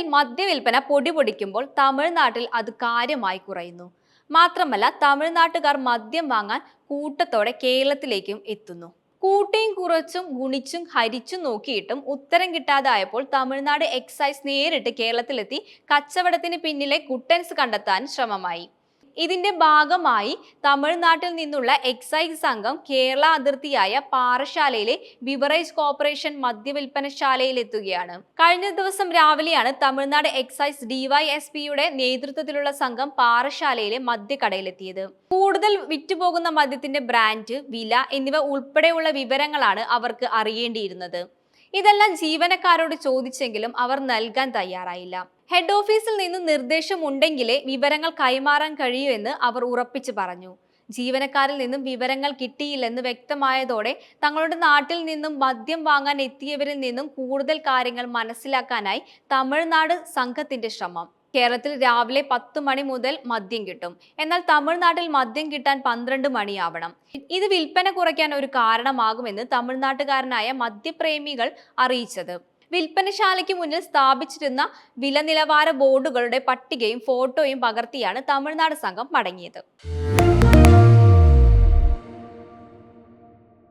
കേരളത്തിൽ മദ്യവിൽപ്പന പൊടിപൊടിക്കുമ്പോൾ തമിഴ്നാട്ടിൽ അത് കാര്യമായി കുറയുന്നു. മാത്രമല്ല തമിഴ്നാട്ടുകാർ മദ്യം വാങ്ങാൻ കൂട്ടത്തോടെ കേരളത്തിലേക്കും എത്തുന്നു. കൂട്ടിയും കുറച്ചും ഗുണിച്ചും ഹരിച്ചും നോക്കിയിട്ടും ഉത്തരം കിട്ടാതായപ്പോൾ തമിഴ്നാട് എക്സൈസ് നേരിട്ട് കേരളത്തിലെത്തി കച്ചവടത്തിന് പിന്നിലെ കുട്ടൻസ് കണ്ടെത്താൻ ശ്രമമായി. ഇതിന്റെ ഭാഗമായി തമിഴ്നാട്ടിൽ നിന്നുള്ള എക്സൈസ് സംഘം കേരള അതിർത്തിയായ പാറശാലയിലെ ബിവറേജ് കോർപ്പറേഷൻ മദ്യവിൽപ്പനശാലയിൽ എത്തുകയാണ് കഴിഞ്ഞ ദിവസം രാവിലെയാണ് തമിഴ്നാട് എക്സൈസ് ഡിവൈഎസ്പിയുടെ നേതൃത്വത്തിലുള്ള സംഘം പാറശാലയിലെ മദ്യക്കടയിലെത്തിയത്. കൂടുതൽ വിറ്റുപോകുന്ന മദ്യത്തിന്റെ ബ്രാൻഡ് വില എന്നിവ ഉൾപ്പെടെയുള്ള വിവരങ്ങളാണ് അവർക്ക് അറിയേണ്ടിയിരുന്നത്. ഇതെല്ലാം ജീവനക്കാരോട് ചോദിച്ചെങ്കിലും അവർ നൽകാൻ തയ്യാറായില്ല. ഹെഡ് ഓഫീസിൽ നിന്ന് നിർദ്ദേശം ഉണ്ടെങ്കിലേ വിവരങ്ങൾ കൈമാറാൻ കഴിയൂ എന്ന് അവർ ഉറപ്പിച്ചു പറഞ്ഞു. ജീവനക്കാരിൽ നിന്നും വിവരങ്ങൾ കിട്ടിയില്ലെന്ന് വ്യക്തമായതോടെ തങ്ങളുടെ നാട്ടിൽ നിന്നും മദ്യം വാങ്ങാൻ എത്തിയവരിൽ നിന്നും കൂടുതൽ കാര്യങ്ങൾ മനസ്സിലാക്കാനായി തമിഴ്നാട് സംഘത്തിന്റെ ശ്രമം. കേരളത്തിൽ രാവിലെ പത്ത് മണി മുതൽ മദ്യം കിട്ടും. എന്നാൽ തമിഴ്നാട്ടിൽ മദ്യം കിട്ടാൻ പന്ത്രണ്ട് മണിയാവണം. ഇത് വിൽപ്പന കുറയ്ക്കാൻ ഒരു കാരണമാകുമെന്ന് തമിഴ്നാട്ടുകാരനായ മദ്യപ്രേമികൾ അറിയിച്ചത്. വിൽപ്പനശാലയ്ക്ക് മുന്നിൽ സ്ഥാപിച്ചിരുന്ന വില നിലവാര ബോർഡുകളുടെ പട്ടികയും ഫോട്ടോയും പകർത്തിയാണ് തമിഴ്നാട് സംഘം മടങ്ങിയത്.